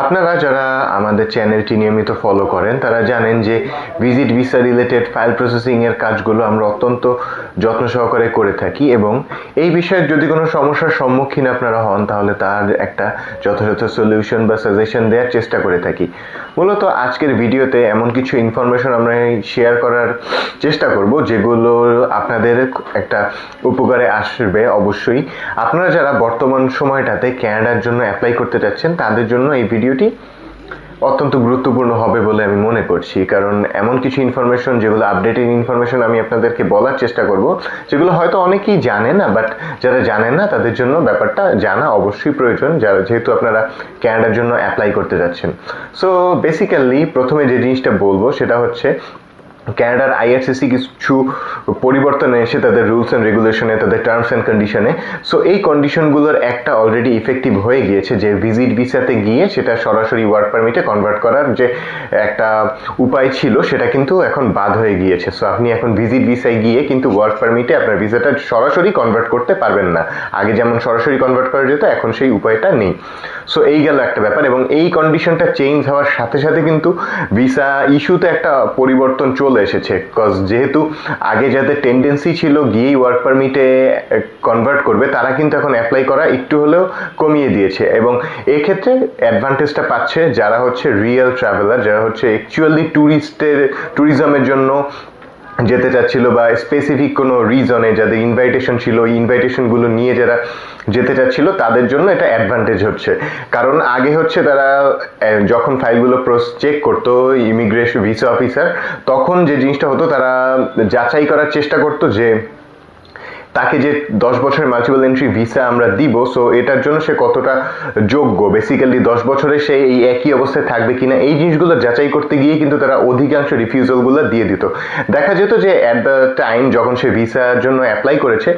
আপনারা যারা আমাদের চ্যানেলটি নিয়মিত ফলো করেন, তারা জানেন যে ভিজিট ভিসা রিলেটেড ফাইল প্রসেসিংয়ের কাজগুলো আমরা অত্যন্ত যত্ন সহকারে করে থাকি এবং এই বিষয়ে যদি কোনো সমস্যার সম্মুখীন আপনারা হন, তাহলে তার একটা যথাযথ সলিউশন বা সাজেশন দেওয়ার চেষ্টা করে থাকি। মূলত আজকের ভিডিওতে এমন কিছু ইনফরমেশন আমরা শেয়ার করার চেষ্টা করব, যেগুলো আপনাদের একটা উপকারে আসবে অবশ্যই। আপনারা যারা বর্তমান সময়টাতে ক্যানাডার জন্য অ্যাপ্লাই করতে চাচ্ছেন তাদের জন্য এই ভিডিওটি অত্যন্ত গুরুত্বপূর্ণ হবে বলে আমি মনে করছি। কারণ এমন কিছু ইনফরমেশন যেগুলো আপডেটেড ইনফরমেশন আমি আপনাদেরকে বলার চেষ্টা করব, যেগুলো হয়তো অনেকেই জানে না বাট যারা জানেন না, তাদের জন্য ব্যাপারটা জানা অবশ্যই প্রয়োজন যারা যেহেতু আপনারা ক্যানাডার জন্য অ্যাপ্লাই করতে যাচ্ছেন। সো বেসিক্যালি প্রথমে যে জিনিসটা বলব, সেটা হচ্ছে ক্যানাডার আইআরসিসি কিছু পরিবর্তন এসে তাদের রুলস অ্যান্ড রেগুলেশনে তাদের টার্মস অ্যান্ড কন্ডিশনে সো এই কন্ডিশনগুলোর একটা অলরেডি ইফেক্টিভ হয়ে গিয়েছে যে ভিজিট ভিসাতে গিয়ে সেটা সরাসরি ওয়ার্ক পারমিটে কনভার্ট করার যে একটা উপায় ছিল, সেটা কিন্তু এখন বাদ হয়ে গিয়েছে। সো আপনি এখন ভিজিট ভিসায় গিয়ে কিন্তু ওয়ার্ক পারমিটে আপনার ভিসাটা সরাসরি কনভার্ট করতে পারবেন না। আগে যেমন সরাসরি কনভার্ট করা যেত, এখন সেই উপায়টা নেই। সো এই গেল একটা ব্যাপার এবং এই কন্ডিশনটা চেঞ্জ হওয়ার সাথে সাথে কিন্তু ভিসা ইস্যুতে একটা পরিবর্তন চলে এসেছে। কজ যেহেতু আগে যাদের টেন্ডেন্সি ছিল গিয়েই ওয়ার্ক পারমিটে কনভার্ট করবে, তারা কিন্তু এখন অ্যাপ্লাই করা একটু হলেও কমিয়ে দিয়েছে এবং এক্ষেত্রে অ্যাডভান্টেজটা পাচ্ছে যারা হচ্ছে রিয়েল ট্রাভেলার যারা হচ্ছে অ্যাকচুয়ালি ট্যুরিস্টের ট্যুরিজমের জন্য যেতে চাচ্ছিল বা স্পেসিফিক কোনো রিজনে যাদের ইনভাইটেশন ছিল ওই ইনভাইটেশনগুলো নিয়ে যারা যেতে চাচ্ছিল, তাদের জন্য এটা অ্যাডভান্টেজ হচ্ছে। কারণ আগে হচ্ছে তারা যখন ফাইলগুলো প্রস চেক করতো ইমিগ্রেশন ভিসা অফিসার তখন যে জিনিসটা হতো, তারা যাচাই করার চেষ্টা করতো যে তাকে যে দশ বছরের মাল্টিপল এন্ট্রি ভিসা আমরা দিব সো এটার জন্য সে কতটা যোগ্য? বেসিক্যালি দশ বছরে সে এই একই অবস্থায় থাকবে কিনা, এই জিনিসগুলো যাচাই করতে গিয়ে কিন্তু তারা অধিকাংশ রিফিউজালগুলো দিয়ে দিত। দেখা যেত যে অ্যাট দ্য টাইম যখন সে ভিসার জন্য অ্যাপ্লাই করেছে,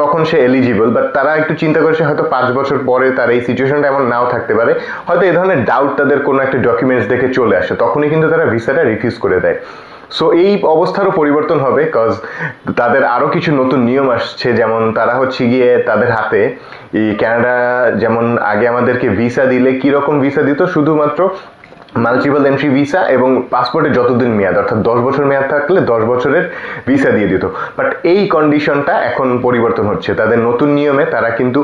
তখন সে এলিজিবল বাট তারা একটু চিন্তা করেছে হয়তো পাঁচ বছর পরে তার এই সিচুয়েশনটা এমন নাও থাকতে পারে। হয়তো এই ধরনের ডাউট তাদের কোনো একটা ডকুমেন্টস দেখে চলে আসে, তখনই কিন্তু তারা ভিসাটা রিফিউজ করে দেয়। সো এই অবস্থারও পরিবর্তন হবে কজ তাদের আরও কিছু নতুন নিয়ম আসছে, যেমন তারা হচ্ছে গিয়ে তাদের হাতে, এই ক্যানাডা যেমন আগে আমাদেরকে ভিসা দিলে কীরকম ভিসা দিত? শুধুমাত্র মাল্টিপল এন্ট্রি ভিসা এবং পাসপোর্টের যতদিন মেয়াদ, অর্থাৎ দশ বছর মেয়াদ থাকলে দশ বছরের ভিসা দিয়ে দিত। বাট এই কন্ডিশনটা এখন পরিবর্তন হচ্ছে। তাদের নতুন নিয়মে তারা কিন্তু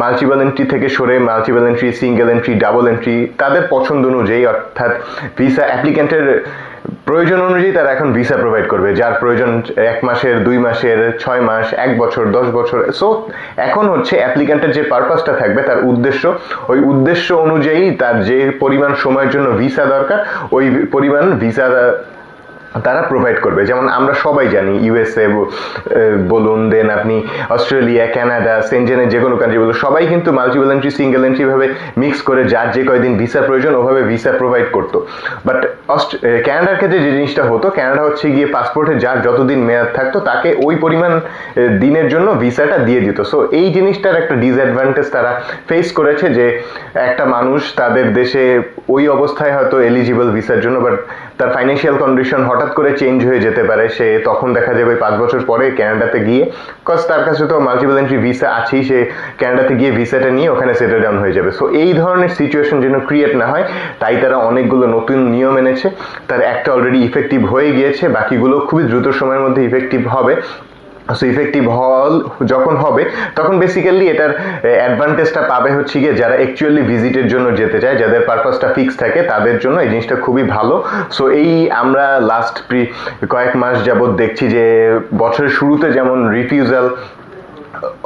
মাল্টিপল এন্ট্রি থেকে সরে multiple entry single entry double entry তাদের পছন্দ অনুযায়ী, অর্থাৎ ভিসা অ্যাপ্লিক্যান্টের প্রয়োজন অনুযায়ী তারা এখন ভিসা প্রোভাইড করবে, যার প্রয়োজন এক মাসের, দুই মাসের, ছয় মাস, এক বছর, দশ বছর। সো এখন হচ্ছে অ্যাপ্লিকেন্টের যে পারপাসটা থাকবে, তার উদ্দেশ্য, ওই উদ্দেশ্য অনুযায়ী তার যে পরিমাণ সময়ের জন্য ভিসা দরকার, ওই পরিমাণ ভিসা তারা প্রোভাইড করবে। যেমন আমরা সবাই জানি ইউএসএ বলুন দেন আপনি অস্ট্রেলিয়া কানাডা সেন্টেনের যে কোনো কান্ট্রি বলুন, সবাই কিন্তু মাল্টিপল এন্ট্রি সিঙ্গেল এন্ট্রি ভাবে মিক্স করে যার যে কয়দিন ভিসা প্রয়োজন, ওভাবে ভিসা প্রোভাইড করতো। বাট অস্ট ক্যানাডার ক্ষেত্রে যে জিনিসটা হতো ক্যানাডা হচ্ছে গিয়ে পাসপোর্টে যার যতদিন মেয়াদ থাকতো, তাকে ওই পরিমাণ দিনের জন্য ভিসাটা দিয়ে দিত। সো এই জিনিসটার একটা ডিসঅ্যাডভান্টেজ তারা ফেস করেছে যে একটা মানুষ তাদের দেশে ওই অবস্থায় হয়তো এলিজিবল ভিসার জন্য বাট তার ফাইন্যান্সিয়াল কন্ডিশন হঠাৎ করে চেঞ্জ হয়ে যেতে পারে, সে তখন দেখা যাবে পাঁচ বছর পরে ক্যানাডাতে গিয়ে বিকজ তার কাছে তো মাল্টিপল এন্ট্রি ভিসা আছেই, সে ক্যানাডাতে গিয়ে ভিসাটা নিয়ে ওখানে সেটেল ডাউন হয়ে যাবে। সো এই ধরনের সিচুয়েশন যেন ক্রিয়েট না হয়, তাই তারা অনেকগুলো নতুন নিয়ম এনেছে। তার একটা অলরেডি ইফেক্টিভ হয়ে গিয়েছে, বাকিগুলো খুবই দ্রুত সময়ের মধ্যে ইফেক্টিভ হবে। সো ইফেক্টিভ হল যখন হবে, তখন বেসিক্যালি এটার অ্যাডভান্টেজটা পাবে হচ্ছে গিয়ে যারা অ্যাকচুয়ালি ভিজিটের জন্য যেতে চায়, যাদের পারপাসটা ফিক্স থাকে, তাদের জন্য এই জিনিসটা খুবই ভালো। সো এই আমরা লাস্ট প্রি কয়েক মাস যাবৎ দেখছি যে বছরের শুরুতে যেমন রিফিউজাল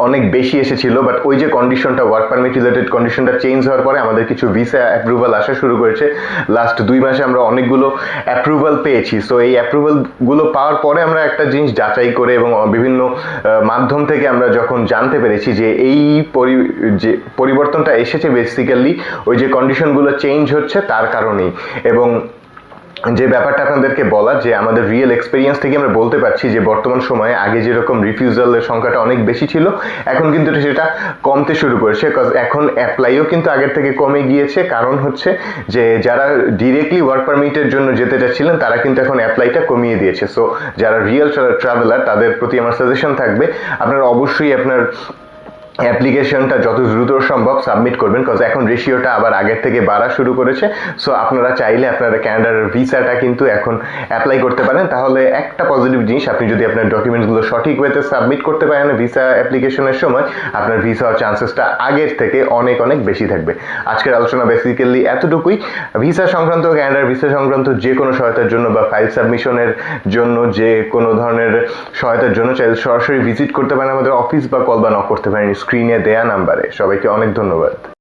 অনেক বেশি এসেছিল বাট ওই যে কন্ডিশনটা ওয়ার্ক পারমিট রিলেটেড কন্ডিশনটা চেঞ্জ হওয়ার পরে আমাদের কিছু ভিসা অ্যাপ্রুভাল আসা শুরু করেছে। লাস্ট দুই মাসে আমরা অনেকগুলো অ্যাপ্রুভাল পেয়েছি। সো এই অ্যাপ্রুভালগুলো পাওয়ার পরে আমরা একটা জিনিস যাচাই করে এবং বিভিন্ন মাধ্যম থেকে আমরা যখন জানতে পেরেছি যে এই যে পরিবর্তনটা এসেছে বেসিক্যালি ওই যে কন্ডিশনগুলো চেঞ্জ হচ্ছে তার কারণেই। এবং যে ব্যাপারটা আপনাদেরকে বলা যে আমাদের রিয়েল এক্সপিরিয়েন্স থেকে আমরা বলতে পারছি যে বর্তমান সময়ে আগে যেরকম রিফিউজালের সংখ্যাটা অনেক বেশি ছিল, এখন কিন্তু সেটা কমতে শুরু করেছে এখন অ্যাপ্লাইও কিন্তু আগের থেকে কমে গিয়েছে। কারণ হচ্ছে যে যারা ডিরেক্টলি ওয়ার্ক পারমিটের জন্য যেতে চাচ্ছিলেন, তারা কিন্তু এখন অ্যাপ্লাইটা কমিয়ে দিয়েছে। সো যারা রিয়েল ট্রাভেলার তাদের প্রতি আমার সাজেশন থাকবে, আপনারা অবশ্যই আপনার অ্যাপ্লিকেশনটা যত দ্রুত সম্ভব সাবমিট করবেন কজ এখন রেশিওটা আবার আগের থেকে বাড়া শুরু করেছে। সো আপনারা চাইলে আপনারা ক্যানাডার ভিসাটা কিন্তু এখন অ্যাপ্লাই করতে পারেন। তাহলে একটা পজিটিভ জিনিস, আপনি যদি আপনার ডকুমেন্টসগুলো সঠিক ওয়েতে সাবমিট করতে পারেন ভিসা অ্যাপ্লিকেশনের সময়, আপনার ভিসা চান্সেসটা আগের থেকে অনেক অনেক বেশি থাকবে। আজকের আলোচনা বেসিক্যালি এতটুকুই। ভিসা সংক্রান্ত ক্যানাডার ভিসা সংক্রান্ত যে কোনো সহায়তার জন্য বা ফাইল সাবমিশনের জন্য, যে কোনো ধরনের সহায়তার জন্য, চাইলে সরাসরি ভিজিট করতে পারেন আমাদের অফিস বা কল বা নক করতে পারেন। স্ক্রিনে দেয়া নাম্বারে। সবাইকে অনেক ধন্যবাদ।